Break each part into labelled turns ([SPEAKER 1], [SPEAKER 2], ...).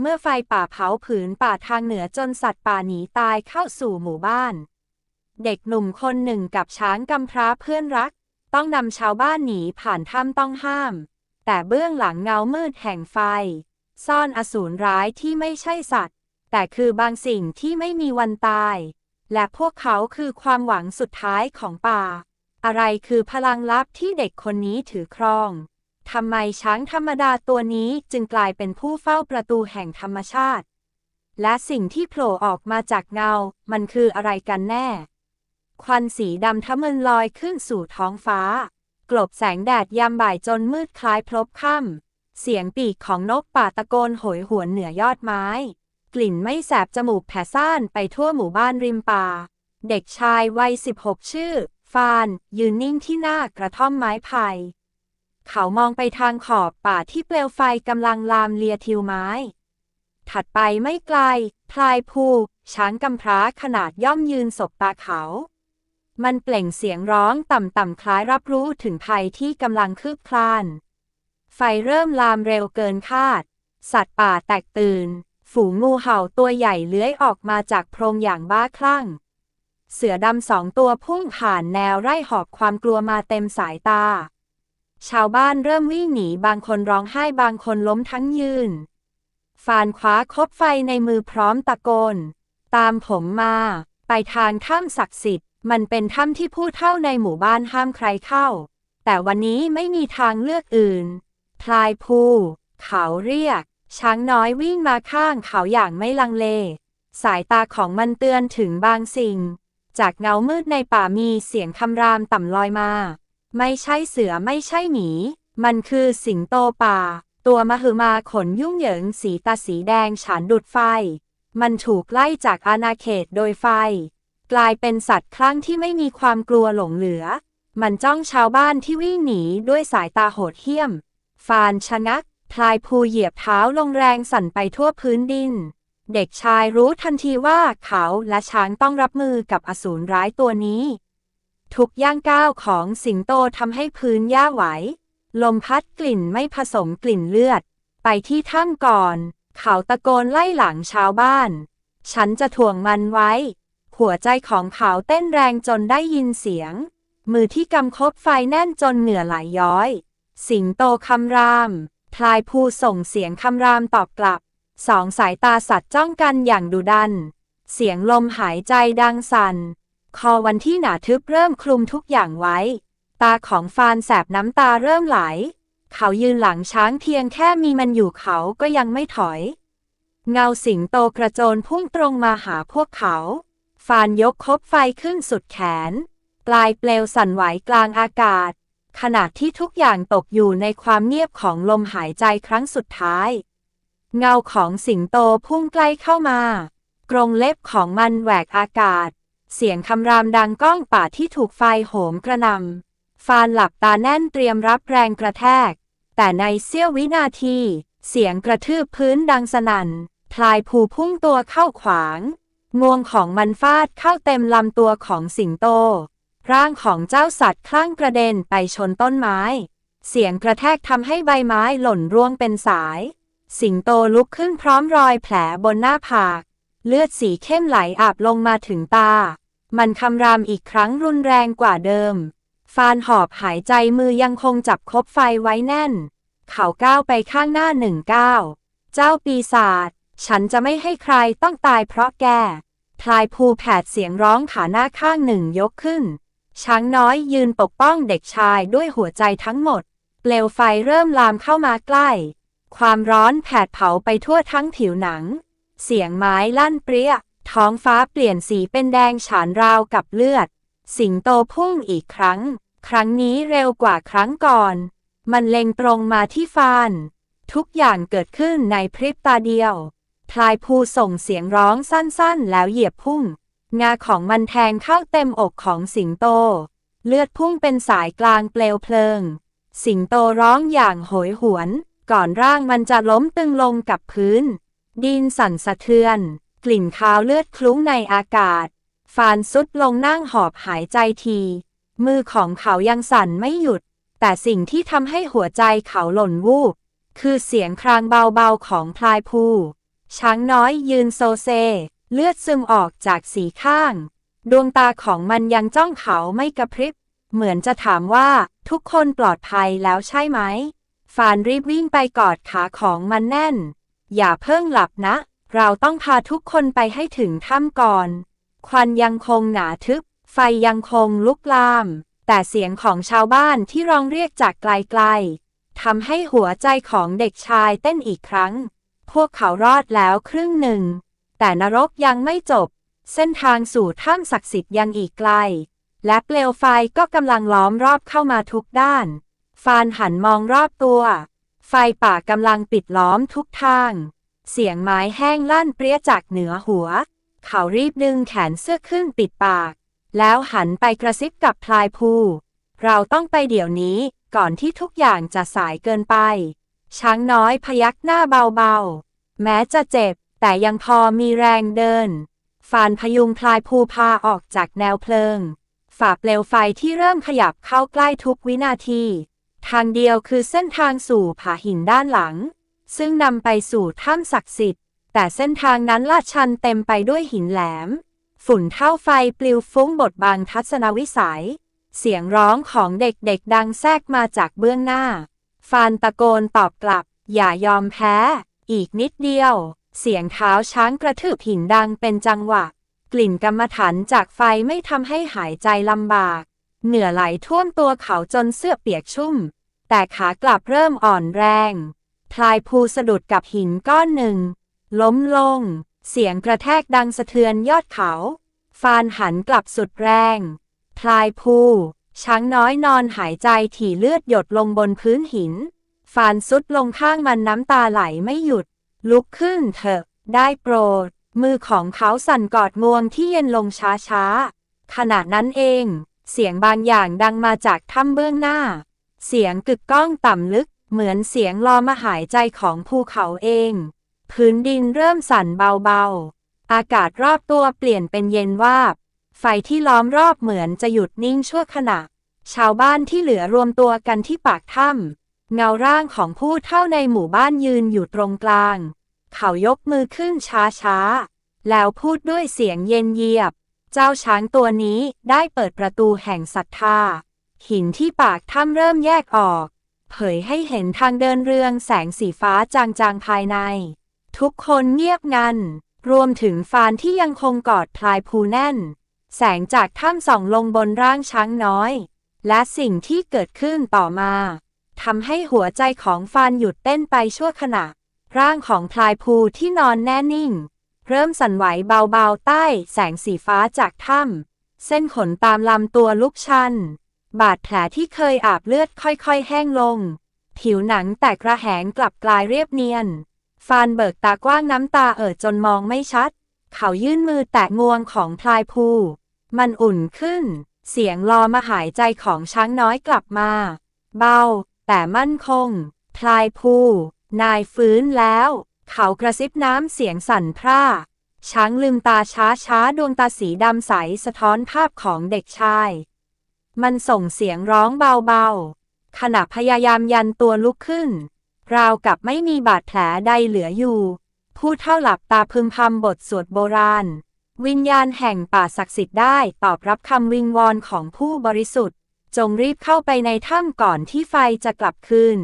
[SPEAKER 1] เมื่อไฟป่าเผาผืนป่าทางเหนือจนสัตว์ป่าหนีตายเข้าสู่หมู่บ้าน เด็กหนุ่มคนหนึ่งกับช้างกำพร้าเพื่อนรัก ต้องนำชาวบ้านหนีผ่านถ้ำต้องห้าม แต่เบื้องหลังเงามืดแห่งไฟ ซ่อนอสูรร้ายที่ไม่ใช่สัตว์ แต่คือบางสิ่งที่ไม่มีวันตาย และพวกเขาคือความหวังสุดท้ายของป่า อะไรคือพลังลับที่เด็กคนนี้ถือครอง ทำไมช้างธรรมดาตัวนี้จึงกลายเป็นผู้เฝ้าประตูแห่งธรรมชาติ และสิ่งที่โผล่ออกมาจากเงา มันคืออะไรกันแน่ ควันสีดำทะมึนลอยขึ้นสู่ท้องฟ้า กลบแสงแดดยามบ่ายจนมืดคล้ายพลบค่ำเสียงปีกของนกป่าตะโกนโหยหวนเหนือยอดไม้ กลิ่นไม่แสบจมูกแผ่ซ่านไปทั่วหมู่บ้านริมป่า เด็กชายวัย 16 ชื่อ ฟาน ยืนนิ่งที่หน้ากระท่อมไม้ไผ่ เขามองไปทางขอบป่าที่เปลวไฟกำลังลามเลียทิวไม้ ถัดไปไม่ไกล พลายภูช้างกำพร้าขนาดย่อมยืนศบตาเขา มันเปล่งเสียงร้องต่ำๆคล้ายรับรู้ถึงภัยที่กำลังคืบคลาน ไฟเริ่มลามเร็วเกินคาด สัตว์ป่าแตกตื่น ฝูงงูเห่าตัวใหญ่เลื้อยออกมาจากโพรงอย่างบ้าคลั่ง เสือดำสองตัวพุ่งผ่านแนวไร่หอบความกลัวมาเต็มสายตา ชาวบ้านเริ่มวิ่งหนีบางคนร้องไห้บางคนล้มทั้งยืน ฟานคว้าคบไฟในมือพร้อมตะโกน ตามผมมา ไปทางถ้ำศักดิ์สิทธิ์ มันเป็นถ้ำที่ผู้เท่าในหมู่บ้านห้ามใครเข้า แต่วันนี้ไม่มีทางเลือกอื่น พลายภูเขาเรียก ช้างน้อยวิ่งมาข้างเขาอย่างไม่ลังเล สายตาของมันเตือนถึงบางสิ่ง จากเงามืดในป่ามีเสียงคำรามต่ำลอยมา ไม่ใช่เสือไม่ใช่หมี มันคือสิงโตป่า ตัวมหึมาขนยุ่งเหยิงสีตาสีแดงฉานดุดไฟ มันถูกไล่จากอาณาเขตโดยไฟ กลายเป็นสัตว์คลั่งที่ไม่มีความกลัวหลงเหลือ มันจ้องชาวบ้านที่วิ่งหนีด้วยสายตาโหดเหี้ยม ฟานชะงักพลายภูเหยียบเท้าลงแรงสั่นไปทั่วพื้นดิน เด็กชายรู้ทันทีว่าเขาและช้างต้องรับมือกับอสูรร้ายตัวนี้ ทุกย่างก้าวของสิงโตทำให้พื้นย่าไหว ลมพัดกลิ่นไม่ผสมกลิ่นเลือด ไปที่ถ้ำก่อน เขาตะโกนไล่หลังชาวบ้าน ฉันจะถ่วงมันไว้ หัวใจของเขาเต้นแรงจนได้ยินเสียง มือที่กำคบไฟแน่นจนเหงื่อไหลย้อย สิงโตคำราม พลายภูส่งเสียงคำรามตอบกลับ สองสายตาสัตว์จ้องกันอย่างดุดัน เสียงลมหายใจดังสัน่น คอวันที่หนาทึบเริ่มคลุมทุกอย่างไว้ ตาของฟานแสบน้ำตาเริ่มไหล เขายืนหลังช้างเพียงแค่มีมันอยู่เขาก็ยังไม่ถอย เงาสิงโตกระโจนพุ่งตรงมาหาพวกเขา ฟานยกคบไฟขึ้นสุดแขน ปลายเปลวสั่นไหวกลางอากาศ ขณะที่ทุกอย่างตกอยู่ในความเงียบของลมหายใจครั้งสุดท้าย เงาของสิงโตพุ่งใกล้เข้ามากรงเล็บของมันแหวกอากาศ เสียงคำรามดังก้องป่าที่ถูกไฟโหมกระนำฟานหลับตาแน่นเตรียมรับแรงกระแทก แต่ในเสี้ยววินาที เสียงกระทืบพื้นดังสนั่นพลายภูพุ่งตัวเข้าขวางงวงของมันฟาดเข้าเต็มลำตัวของสิงโต ร่างของเจ้าสัตว์คลั่งกระเด็นไปชนต้นไม้ เสียงกระแทกทำให้ใบไม้หล่นร่วงเป็นสาย สิงโตลุกขึ้นพร้อมรอยแผลบนหน้าผาก เลือดสีเข้มไหลอาบลงมาถึงตา มันคำรามอีกครั้งรุนแรงกว่าเดิม ฟานหอบหายใจมือยังคงจับคบไฟไว้แน่น เขาก้าวไปข้างหน้าหนึ่งก้าวเจ้าปีศาจ ฉันจะไม่ให้ใครต้องตายเพราะแกพลายภูแผดเสียงร้องขาหน้าข้างหนึ่งยกขึ้น ช้างน้อยยืนปกป้องเด็กชายด้วยหัวใจทั้งหมด เปลวไฟเริ่มลามเข้ามาใกล้ ความร้อนแผดเผาไปทั่วทั้งผิวหนัง เสียงไม้ลั่นเปรี้ย ท้องฟ้าเปลี่ยนสีเป็นแดงฉานราวกับเลือด สิงโตพุ่งอีกครั้ง ครั้งนี้เร็วกว่าครั้งก่อน มันเล็งตรงมาที่ฟาน ทุกอย่างเกิดขึ้นในพริบตาเดียว พลายภูส่งเสียงร้องสั้นๆ แล้วเหยียบพุ่ง งาของมันแทงเข้าเต็มอกของสิงโต เลือดพุ่งเป็นสายกลางเปลวเพลิง สิงโตร้องอย่างโหยหวน ก่อนร่างมันจะล้มตึงลงกับพื้น ดินสั่นสะเทือน กลิ่นคาวเลือดคลุ้งในอากาศ ฟานซุดลงนั่งหอบหายใจที มือของเขายังสั่นไม่หยุด แต่สิ่งที่ทำให้หัวใจเขาหล่นวูบ คือเสียงครางเบาๆของพลายภูช้างน้อยยืนโซเซ เลือดซึมออกจากสีข้าง ดวงตาของมันยังจ้องเขาไม่กระพริบ เหมือนจะถามว่าทุกคนปลอดภัยแล้วใช่ไหม ฟานรีบวิ่งไปกอดขาของมันแน่น อย่าเพิ่งหลับนะ เราต้องพาทุกคนไปให้ถึงถ้ำก่อน ควันยังคงหนาทึบ ไฟยังคงลุกลาม แต่เสียงของชาวบ้านที่ร้องเรียกจากไกลๆทำให้หัวใจของเด็กชายเต้นอีกครั้ง พวกเขารอดแล้วครึ่งหนึ่ง แต่นรกยังไม่จบ เส้นทางสู่ถ้ำศักดิ์สิทธิ์ยังอีกไกล และเปลวไฟก็กำลังล้อมรอบเข้ามาทุกด้าน ฟานหันมองรอบตัว ไฟป่ากำลังปิดล้อมทุกทาง เสียงไม้แห้งลั่นเปรี้ยจากเหนือหัว เขารีบดึงแขนเสื้อขึ้นปิดปาก แล้วหันไปกระซิบกับพลายภูเราต้องไปเดี๋ยวนี้ก่อนที่ทุกอย่างจะสายเกินไป ช้างน้อยพยักหน้าเบาๆ แม้จะเจ็บ แต่ยังพอมีแรงเดิน ฟานพยุงพลายภูพาออกจากแนวเพลิง ฝ่าเปลวไฟที่เริ่มขยับเข้าใกล้ทุกวินาที ทางเดียวคือเส้นทางสู่ผาหินด้านหลัง ซึ่งนำไปสู่ถ้ำศักดิ์สิทธิ์ แต่เส้นทางนั้นลาดชันเต็มไปด้วยหินแหลม ฝุ่นเท่าไฟปลิวฟุ้งบดบังทัศนวิสัย เสียงร้องของเด็กๆดังแทรกมาจากเบื้องหน้า ฟานตะโกนตอบกลับ อย่ายอมแพ้ อีกนิดเดียว เสียงเท้าช้างกระทืบหินดังเป็นจังหวะ กลิ่นกรรมฐานจากไฟไม่ทำให้หายใจลำบาก เหนื่อไหลท่วมตัวเขาจนเสื้อเปียกชุ่ม แต่ขากลับเริ่มอ่อนแรง พลายภูสะดุดกับหินก้อนหนึ่ง ล้มลง เสียงกระแทกดังสะเทือนยอดเขา ฟานหันกลับสุดแรง พลายภูช้างน้อยนอนหายใจถี่เลือดหยดลงบนพื้นหิน ฟานซุดลงข้างมันน้ำตาไหลไม่หยุด ลุกขึ้นเถอะ ได้โปรด มือของเขาสั่นกอดงวงที่เย็นลงช้าๆ ขณะนั้นเอง เสียงบางอย่างดังมาจากถ้ำเบื้องหน้า เสียงกึกก้องต่ำลึก เหมือนเสียงลอมาหายใจของภูเขาเอง พื้นดินเริ่มสั่นเบาๆ อากาศรอบตัวเปลี่ยนเป็นเย็นวาบ ไฟที่ล้อมรอบเหมือนจะหยุดนิ่งชั่วขณะ ชาวบ้านที่เหลือรวมตัวกันที่ปากถ้ำเงาร่างของผู้เท่าในหมู่บ้านยืนอยู่ตรงกลาง เขายกมือขึ้นช้าๆ แล้วพูดด้วยเสียงเย็นเยียบ เจ้าช้างตัวนี้ได้เปิดประตูแห่งศรัทธา หินที่ปากถ้ำเริ่มแยกออก เผยให้เห็นทางเดินเรืองแสงสีฟ้าจางๆภายใน ทุกคนเงียบงัน รวมถึงฟานที่ยังคงกอดพลายภูแน่น แสงจากถ้ำส่องลงบนร่างช้างน้อย และสิ่งที่เกิดขึ้นต่อมาทำให้หัวใจของฟานหยุดเต้นไปชั่วขณะ ร่างของพลายภูที่นอนแน่นิ่ง เริ่มสั่นไหวเบาๆ ใต้แสงสีฟ้าจากถ้ำเส้นขนตามลำตัวลุกชัน บาดแผลที่เคยอาบเลือดค่อยๆ แห้งลง ผิวหนังแตกระแหงกลับกลายเรียบเนียน ฟานเบิกตากว้างน้ำตาเอ่อจนมองไม่ชัด เขายื่นมือแตะงวงของพลายภูมันอุ่นขึ้น เสียงรอมาหายใจของช้างน้อยกลับมา เบา แต่มั่นคง พลายภูนายฟื้นแล้ว เขากระซิบน้ำเสียงสั่นพร่า ช้างลืมตาช้าช้าดวงตาสีดำใสสะท้อนภาพของเด็กชาย มันส่งเสียงร้องเบาๆ ขณะพยายามยันตัวลุกขึ้น ราวกับไม่มีบาดแผลใดเหลืออยู่ ผู้เท่าหลับตาพึมพำบทสวดโบราณ วิญญาณแห่งป่าศักดิ์สิทธิ์ได้ตอบรับคำวิงวอนของผู้บริสุทธิ์ จงรีบเข้าไปในถ้ำก่อนที่ไฟจะกลับคืน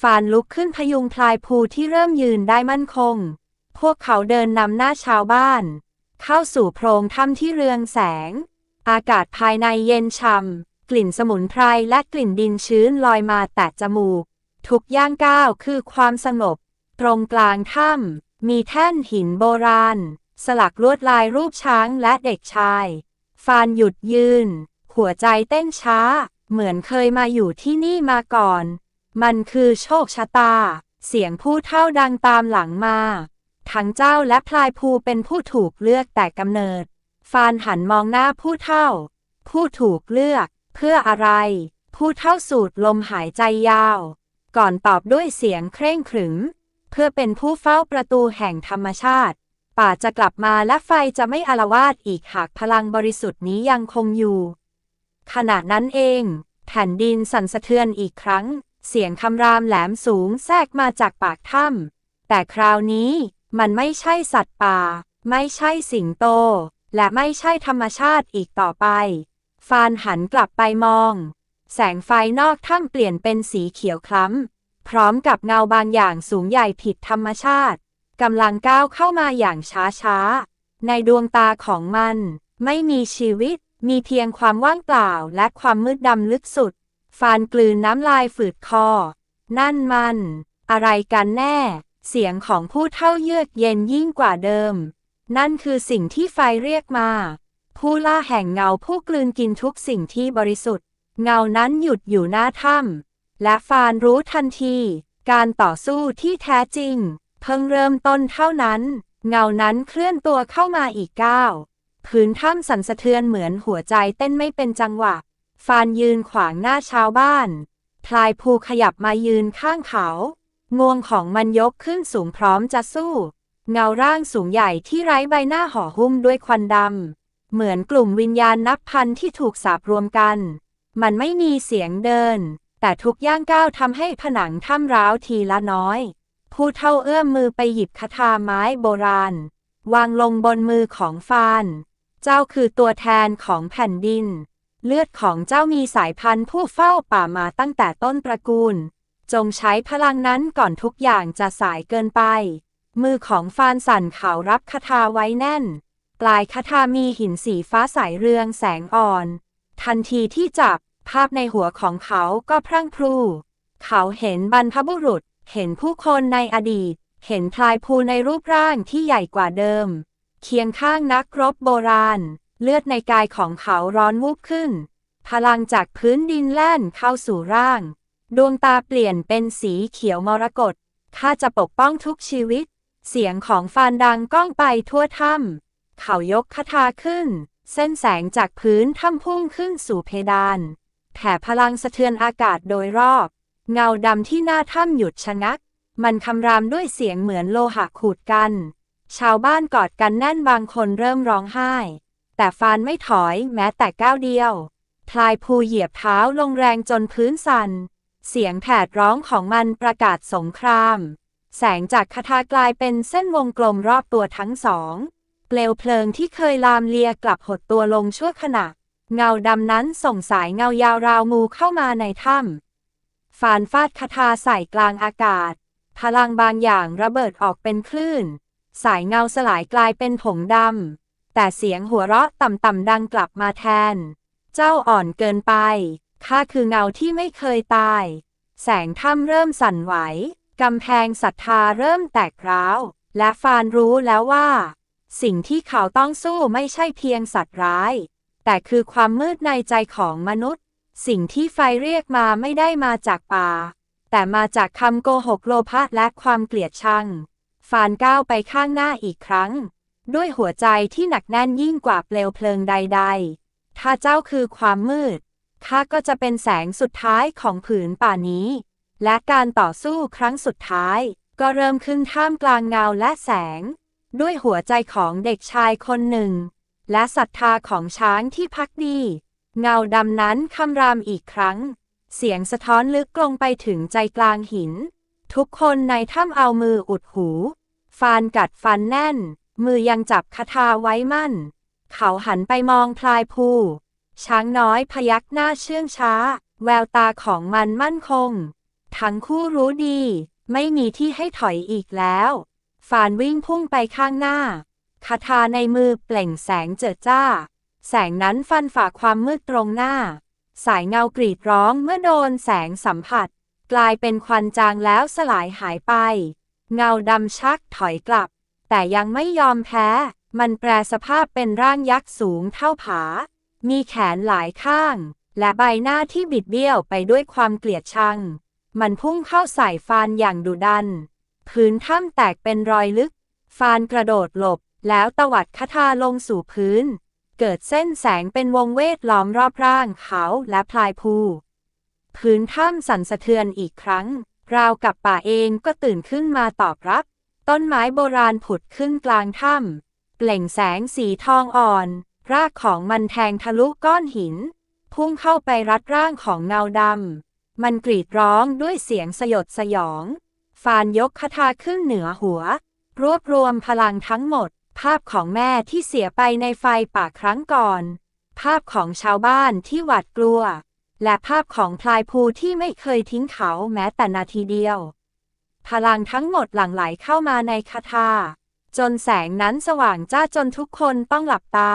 [SPEAKER 1] ฟานลุกขึ้นพยุงพลายภูที่เริ่มยืนได้มั่นคง พวกเขาเดินนำหน้าชาวบ้าน เข้าสู่โพรงถ้ำที่เรืองแสง อากาศภายในเย็นช่ำกลิ่นสมุนไพรและกลิ่นดินชื้นลอยมาแตะจมูก ทุกย่างก้าวคือความสงบ ตรงกลางถ้ำมีแท่นหินโบราณ สลักลวดลายรูปช้างและเด็กชาย ฟานหยุดยืน หัวใจเต้นช้า เหมือนเคยมาอยู่ที่นี่มาก่อน มันคือโชคชะตา เสียงผู้เท่าดังตามหลังมา ทั้งเจ้าและพลายภูเป็นผู้ถูกเลือกแต่กำเนิด ฟานหันมองหน้าผู้เท่า ผู้ถูกเลือก เพื่ออะไร ผู้เท่าสูดลมหายใจยาว ก่อนตอบด้วยเสียงเคร่งขรึม เพื่อเป็นผู้เฝ้าประตูแห่งธรรมชาติ ป่าจะกลับมาและไฟจะไม่อาละวาดอีกหากพลังบริสุทธิ์นี้ยังคงอยู่ ขณะนั้นเอง แผ่นดินสั่นสะเทือนอีกครั้ง เสียงคำรามแหลมสูงแทรกมาจากปากถ้ำแต่คราวนี้มันไม่ใช่สัตว์ป่า ไม่ใช่สิงโต และไม่ใช่ธรรมชาติอีกต่อไป ฟานหันกลับไปมอง แสงไฟนอกถ้ำเปลี่ยนเป็นสีเขียวคล้ำ พร้อมกับเงาบางอย่างสูงใหญ่ผิดธรรมชาติกำลังก้าวเข้ามาอย่างช้าๆ ในดวงตาของมัน ไม่มีชีวิต มีเพียงความว่างเปล่าและความมืดดำลึกสุด ฟานกลืนน้ำลายฝืดคอ นั่นมัน อะไรกันแน่ เสียงของผู้เท่าเยือกเย็นยิ่งกว่าเดิม นั่นคือสิ่งที่ไฟเรียกมา ผู้ล่าแห่งเงาผู้กลืนกินทุกสิ่งที่บริสุทธิ์ เงานั้นหยุดอยู่หน้าถ้ำและฟานรู้ทันที การต่อสู้ที่แท้จริง เพิ่งเริ่มต้นเท่านั้น เงานั้นเคลื่อนตัวเข้ามาอีกก้าวพื้นถ้ำสั่นสะเทือนเหมือนหัวใจเต้นไม่เป็นจังหวะ ฟานยืนขวางหน้าชาวบ้าน พลายภูขยับมายืนข้างเขา งวงของมันยกขึ้นสูงพร้อมจะสู้ เงาร่างสูงใหญ่ที่ไร้ใบหน้าห่อหุ้มด้วยควันดำ เหมือนกลุ่มวิญญาณนับพันที่ถูกสาบรวมกัน มันไม่มีเสียงเดิน แต่ทุกย่างก้าวทำให้ผนังถ้ำร้าวทีละน้อย ผู้เท่าเอื้อมมือไปหยิบคาถาไม้โบราณ วางลงบนมือของฟาน เจ้าคือตัวแทนของแผ่นดิน เลือดของเจ้ามีสายพันธุ์ผู้เฝ้าป่ามาตั้งแต่ต้นตระกูล จงใช้พลังนั้นก่อนทุกอย่างจะสายเกินไป มือของฟานสันเขารับคาถาไว้แน่น ปลายคาถามีหินสีฟ้าใสเรืองแสงอ่อน ทันทีที่จับ ภาพในหัวของเขาก็พรั่งพรู เขาเห็นบรรพบุรุษ เห็นผู้คนในอดีต เห็นพลายภูในรูปร่างที่ใหญ่กว่าเดิม เคียงข้างนักรบโบราณ เลือดในกายของเขาร้อนวูบขึ้น พลังจากพื้นดินแล่นเข้าสู่ร่าง ดวงตาเปลี่ยนเป็นสีเขียวมรกตข้าจะปกป้องทุกชีวิต เสียงของฟานดังก้องไปทั่วถ้ำเขายกคาถาขึ้น เส้นแสงจากพื้นถ้ำพุ่งขึ้นสู่เพดาน แผ่พลังสะเทือนอากาศโดยรอบ เงาดำที่หน้าถ้ำหยุดชะงัก มันคำรามด้วยเสียงเหมือนโลหะขูดกัน ชาวบ้านกอดกันแน่นบางคนเริ่มร้องไห้ แต่ฟานไม่ถอยแม้แต่ก้าวเดียว พลายภูเหยียบเท้าลงแรงจนพื้นสัน่น เสียงแผดร้องของมันประกาศสงคราม แสงจากคาถากลายเป็นเส้นวงกลมรอบตัวทั้งสอง เปลวเพลิงที่เคยลามเลียกลับหดตัวลงชั่วขณะ เงาดำนั้นส่งสายเงายาวราวงูเข้ามาในถ้ำฟานฟาดคาถาใส่กลางอากาศ พลังบางอย่างระเบิดออกเป็นคลื่น สายเงาสลายกลายเป็นผงดำ แต่เสียงหัวเราะต่ำๆดังกลับมาแทน เจ้าอ่อนเกินไป ข้าคือเงาที่ไม่เคยตาย แสงถ้ำเริ่มสั่นไหว กำแพงศรัทธาเริ่มแตกร้าว และฟานรู้แล้วว่า สิ่งที่เขาต้องสู้ไม่ใช่เพียงสัตว์ร้าย แต่คือความมืดในใจของมนุษย์ สิ่งที่ไฟเรียกมาไม่ได้มาจากป่า แต่มาจากคำโกหกโลภะและความเกลียดชัง ฟานก้าวไปข้างหน้าอีกครั้ง ด้วยหัวใจที่หนักแน่นยิ่งกว่าเปลวเพลิงใด ๆ ถ้าเจ้าคือความมืด ข้าก็จะเป็นแสงสุดท้ายของผืนป่านี้ และการต่อสู้ครั้งสุดท้าย ก็เริ่มขึ้นท่ามกลางเงาและแสง ด้วยหัวใจของเด็กชายคนหนึ่ง และศรัทธาของช้างที่พักดี เงาดำนั้นคำรามอีกครั้ง เสียงสะท้อนลึกลงไปถึงใจกลางหิน ทุกคนในถ้ำเอามืออุดหู ฟานกัดฟันแน่น มือยังจับคาถาไว้มั่น เขาหันไปมองพลายภูช้างน้อยพยักหน้าเชื่องช้า แววตาของมันมั่นคง ทั้งคู่รู้ดี ไม่มีที่ให้ถอยอีกแล้วฟานวิ่งพุ่งไปข้างหน้าคาถาในมือเปล่งแสงเจิดจ้า แสงนั้นฟันฝ่าความมืดตรงหน้า สายเงากรีดร้องเมื่อโดนแสงสัมผัส กลายเป็นควันจางแล้วสลายหายไป เงาดำชักถอยกลับ แต่ยังไม่ยอมแพ้ มันแปลสภาพเป็นร่างยักษ์สูงเท่าผา มีแขนหลายข้าง และใบหน้าที่บิดเบี้ยวไปด้วยความเกลียดชัง มันพุ่งเข้าใส่ฟานอย่างดุดัน พื้นถ้ำแตกเป็นรอยลึก ฟานกระโดดหลบ แล้วตวัดคาถาลงสู่พื้น เกิดเส้นแสงเป็นวงเวทล้อมรอบร่างเขาและพลายภูพื้นถ้ำสั่นสะเทือนอีกครั้ง ราวกับป่าเองก็ตื่นขึ้นมาตอบรับ ต้นไม้โบราณผุดขึ้นกลางถ้ำเปล่งแสงสีทองอ่อน รากของมันแทงทะลุก้อนหิน พุ่งเข้าไปรัดร่างของเงาดำ มันกรีดร้องด้วยเสียงสยดสยอง ฟานยกคาถาขึ้นเหนือหัว รวบรวมพลังทั้งหมด ภาพของแม่ที่เสียไปในไฟป่าครั้งก่อน ภาพของชาวบ้านที่หวาดกลัว และภาพของพลายภูที่ไม่เคยทิ้งเขาแม้แต่นาทีเดียว พลังทั้งหมดหลั่งไหลเข้ามาในคาถาจนแสงนั้นสว่างจ้าจนทุกคนต้องหลับตา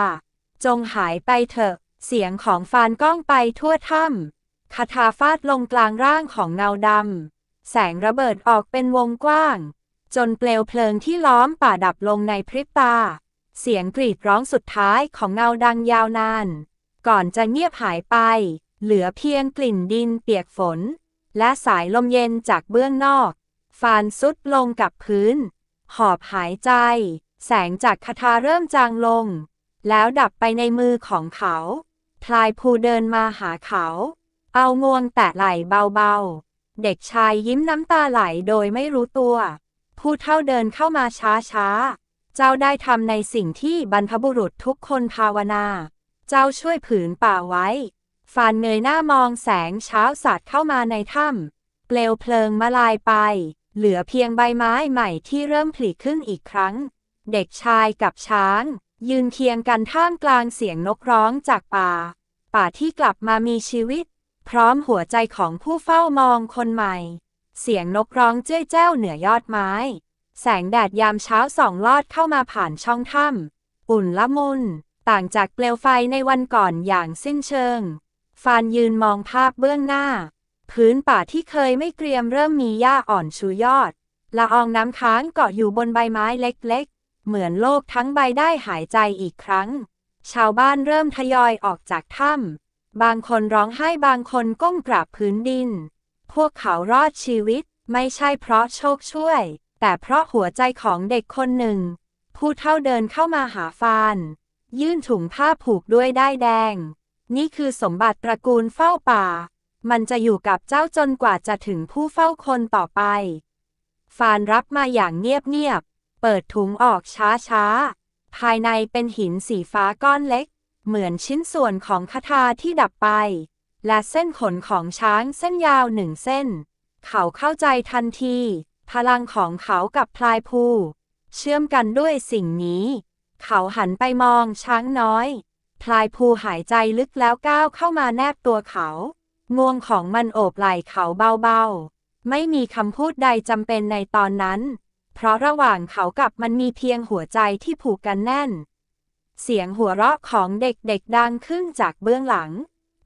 [SPEAKER 1] จงหายไปเถอะ เสียงของฟานก้องไปทั่วถ้ำคาถาฟาดลงกลางร่างของเงาดำ แสงระเบิดออกเป็นวงกว้าง จนเปลวเพลิงที่ล้อมป่าดับลงในพริบตา เสียงกรีดร้องสุดท้ายของเงาดังยาวนาน ก่อนจะเงียบหายไป เหลือเพียงกลิ่นดินเปียกฝน และสายลมเย็นจากเบื้องนอก ฟานซุดลงกับพื้น หอบหายใจ แสงจากคาถาเริ่มจางลง แล้วดับไปในมือของเขาพลายภูเดินมาหาเขา เอางวงแตะไหล่เบาๆ เด็กชายยิ้มน้ำตาไหลโดยไม่รู้ตัว ผู้เท่าเดินเข้ามาช้าๆ เจ้าได้ทำในสิ่งที่บรรพบุรุษทุกคนภาวนา เจ้าช่วยผืนป่าไว้ฟานเงยหน้ามองแสงเช้าสาดเข้ามาในถ้ำเปลวเพลิงมาลายไป เหลือเพียงใบไม้ใหม่ที่เริ่มผลิขึ้นอีกครั้ง เด็กชายกับช้าง ยืนเคียงกันท่ามกลางเสียงนกร้องจากป่า ป่าที่กลับมามีชีวิต พร้อมหัวใจของผู้เฝ้ามองคนใหม่ เสียงนกร้องเจ้ยแจ้วเหนือยอดไม้ แสงแดดยามเช้าส่องลอดเข้ามาผ่านช่องถ้ำอุ่นละมุนต่างจากเปลวไฟในวันก่อนอย่างสิ้นเชิง ฟานยืนมองภาพเบื้องหน้า พื้นป่าที่เคยไม่เกรียมเริ่มมีหญ้าอ่อนชูยอด ละอองน้ำค้างเกาะอยู่บนใบไม้เล็กๆ เหมือนโลกทั้งใบได้หายใจอีกครั้ง ชาวบ้านเริ่มทยอยออกจากถ้ำบางคนร้องไห้บางคนก้มกราบพื้นดิน พวกเขารอดชีวิตไม่ใช่เพราะโชคช่วย แต่เพราะหัวใจของเด็กคนหนึ่ง ผู้เท่าเดินเข้ามาหาฟาน ยื่นถุงผ้าผูกด้วยด้ายแดง นี่คือสมบัติตระกูลเฝ้าป่า มันจะอยู่กับเจ้าจนกว่าจะถึงผู้เฝ้าคนต่อไป ฟานรับมาอย่างเงียบๆ เปิดถุงออกช้าๆ ภายในเป็นหินสีฟ้าก้อนเล็ก เหมือนชิ้นส่วนของคาถาที่ดับไป และเส้นขนของช้างเส้นยาวหนึ่งเส้น เขาเข้าใจทันที พลังของเขากับพลายภูเชื่อมกันด้วยสิ่งนี้ เขาหันไปมองช้างน้อย พลายภูหายใจลึกแล้วก้าวเข้ามาแนบตัวเขา งวงของมันโอบไหล่เขาเบาๆ ไม่มีคำพูดใดจำเป็นในตอนนั้น เพราะระหว่างเขากับมันมีเพียงหัวใจที่ผูกกันแน่น เสียงหัวเราะของเด็กๆดังขึ้นจากเบื้องหลัง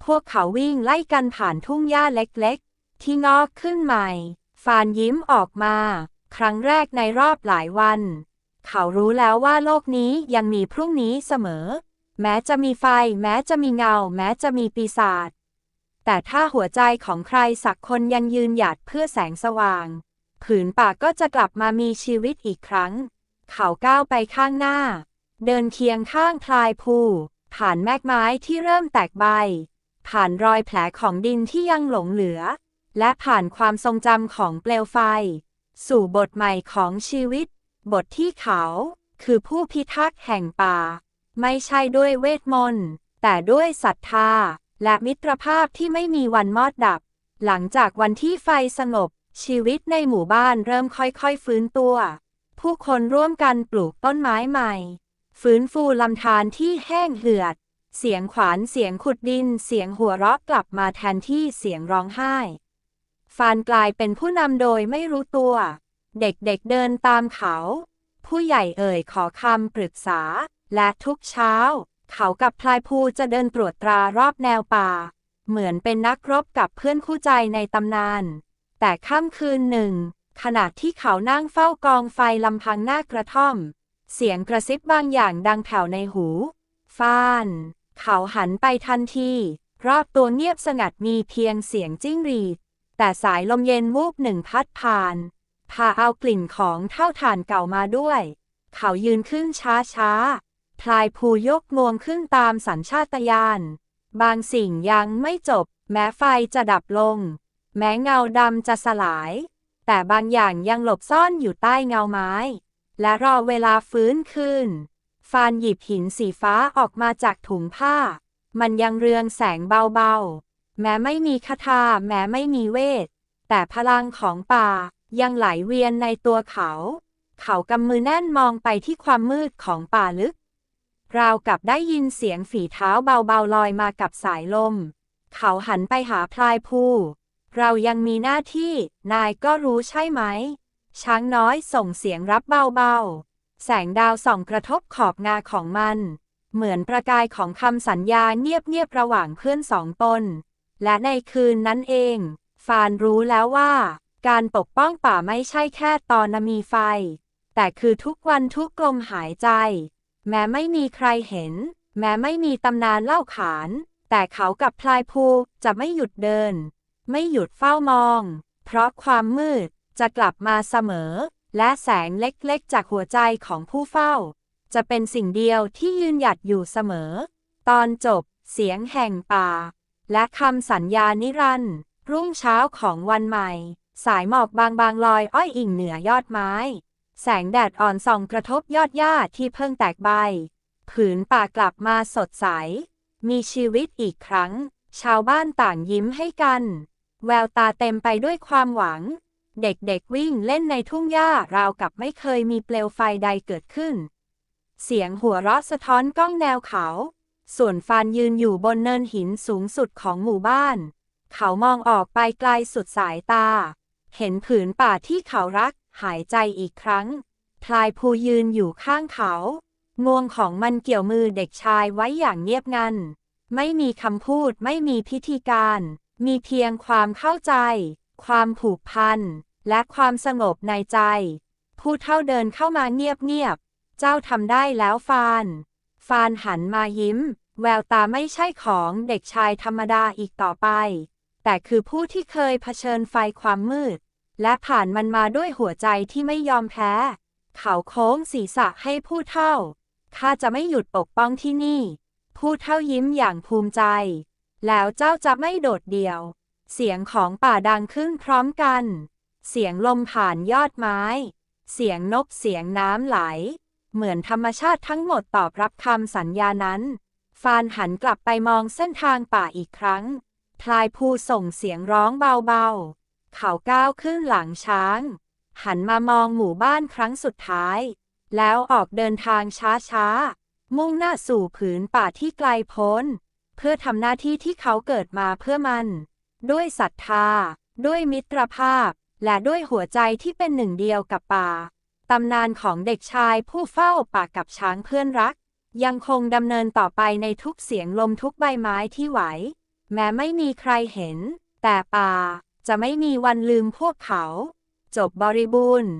[SPEAKER 1] พวกเขาวิ่งไล่กันผ่านทุ่งหญ้าเล็กๆ ที่งอกขึ้นใหม่ ฟานยิ้มออกมา ครั้งแรกในรอบหลายวัน เขารู้แล้วว่าโลกนี้ยังมีพรุ่งนี้เสมอ แม้จะมีไฟ แม้จะมีเงา แม้จะมีปีศาจ แต่ถ้าหัวใจของใครสักคนยังยืนหยัดเพื่อแสงสว่าง ผืนป่าก็จะกลับมามีชีวิตอีกครั้ง เขาก้าวไปข้างหน้า เดินเคียงข้างพลายภูผ่านแมกไม้ที่เริ่มแตกใบ ผ่านรอยแผลของดินที่ยังหลงเหลือ และผ่านความทรงจำของเปลวไฟ สู่บทใหม่ของชีวิต บทที่เขาคือผู้พิทักษ์แห่งป่า ไม่ใช่ด้วยเวทมนต์ แต่ด้วยศรัทธา และมิตรภาพที่ไม่มีวันมอดดับ หลังจากวันที่ไฟสงบ ชีวิตในหมู่บ้านเริ่มค่อยๆฟื้นตัว ผู้คนร่วมกันปลูกต้นไม้ใหม่ ฟื้นฟูลำธารที่แห้งเหือด เสียงขวานเสียงขุดดิน เสียงหัวเราะกลับมาแทนที่เสียงร้องไห้ ฟานกลายเป็นผู้นำโดยไม่รู้ตัว เด็กๆเเดินตามเขา ผู้ใหญ่เอ่ยขอคำปรึกษา และทุกเช้า เขากับพลายภูจะเดินตรวจตรารอบแนวป่า เหมือนเป็นนักรบกับเพื่อนคู่ใจในตำนาน แต่ค่ำคืนหนึ่ง ขณะที่เขานั่งเฝ้ากองไฟลำพังหน้ากระท่อม เสียงกระซิบบางอย่างดังแผ่วในหูฟาน เขาหันไปทันที รอบตัวเงียบสงัดมีเพียงเสียงจิ้งหรีด แต่สายลมเย็นวูบหนึ่งพัดผ่าน พาเอากลิ่นของเท่าฐานเก่ามาด้วย เขายืนขึ้นช้าช้าๆ พลายภูยกงวงขึ้นตามสัญชาตญาณ บางสิ่งยังไม่จบ แม้ไฟจะดับลง แม้เงาดำจะสลาย แต่บางอย่างยังหลบซ่อนอยู่ใต้เงาไม้ และรอเวลาฟื้นขึ้นฟานหยิบหินสีฟ้าออกมาจากถุงผ้า มันยังเรืองแสงเบาๆ แม้ไม่มีคาถาแม้ไม่มีเวท แต่พลังของป่ายังไหลเวียนในตัวเขา เขากำมือแน่นมองไปที่ความมืดของป่าลึก ราวกับได้ยินเสียงฝีเท้าเบาๆลอยมากับสายลม เขาหันไปหาพลายภูเรายังมีหน้าที่ นายก็รู้ใช่ไหม ช้างน้อยส่งเสียงรับเบาๆ แสงดาวส่องกระทบขอบงาของมัน เหมือนประกายของคำสัญญาเงียบๆระหว่างเพื่อนสองตน และในคืนนั้นเอง ฟานรู้แล้วว่า การปกป้องป่าไม่ใช่แค่ตอนมีไฟ แต่คือทุกวันทุกลมหายใจ แม้ไม่มีใครเห็น แม้ไม่มีตำนานเล่าขาน แต่เขากับพลายภูจะไม่หยุดเดิน ไม่หยุดเฝ้ามอง เพราะความมืดจะกลับมาเสมอ และแสงเล็กๆ จากหัวใจของผู้เฝ้า จะเป็นสิ่งเดียวที่ยืนหยัดอยู่เสมอ ตอนจบ เสียงแห่งป่า และคำสัญญานิรันดร์รุ่งเช้าของวันใหม่ สายหมอกบางๆลอยอ้อยอิ่งเหนือยอดไม้ แสงแดดอ่อนส่องกระทบยอดหญ้าที่เพิ่งแตกใบ ผืนป่ากลับมาสดใส มีชีวิตอีกครั้ง ชาวบ้านต่างยิ้มให้กัน แววตาเต็มไปด้วยความหวัง เด็กๆวิ่งเล่นในทุ่งหญ้าราวกับไม่เคยมีเปลวไฟใดเกิดขึ้น เสียงหัวเราะสะท้อนก้องแนวเขา ส่วนฟานยืนอยู่บนเนินหินสูงสุดของหมู่บ้าน เขามองออกไปไกลสุดสายตา เห็นผืนป่าที่เขารัก หายใจอีกครั้ง พลายภูยืนอยู่ข้างเขา งวงของมันเกี่ยวมือเด็กชายไว้อย่างเงียบงัน ไม่มีคำพูดไม่มีพิธีการ มีเพียงความเข้าใจ ความผูกพัน และความสงบในใจ ผู้เท่าเดินเข้ามาเงียบๆ เจ้าทำได้แล้วฟาน ฟานหันมายิ้ม แววตาไม่ใช่ของเด็กชายธรรมดาอีกต่อไป แต่คือผู้ที่เคยเผชิญไฟความมืด และผ่านมันมาด้วยหัวใจที่ไม่ยอมแพ้ เขาโค้งศีรษะให้ผู้เท่า ข้าจะไม่หยุดปกป้องที่นี่ ผู้เท่ายิ้มอย่างภูมิใจ แล้วเจ้าจะไม่โดดเดี่ยว เสียงของป่าดังขึ้นพร้อมกัน เสียงลมผ่านยอดไม้ เสียงนกเสียงน้ำไหล เหมือนธรรมชาติทั้งหมดตอบรับคำสัญญานั้น ฟานหันกลับไปมองเส้นทางป่าอีกครั้ง พลายภูส่งเสียงร้องเบาๆ เขาก้าวขึ้นหลังช้าง หันมามองหมู่บ้านครั้งสุดท้าย แล้วออกเดินทางช้าๆ มุ่งหน้าสู่ผืนป่าที่ไกลโพ้น เพื่อทำหน้าที่ที่เขาเกิดมาเพื่อมัน ด้วยศรัทธา ด้วยมิตรภาพ และด้วยหัวใจที่เป็นหนึ่งเดียวกับป่าตำนานของเด็กชายผู้เฝ้าป่ากับช้างเพื่อนรัก ยังคงดำเนินต่อไปในทุกเสียงลมทุกใบไม้ที่ไหว แม้ไม่มีใครเห็น แต่ป่า จะไม่มีวันลืมพวกเขา จบบริบูรณ์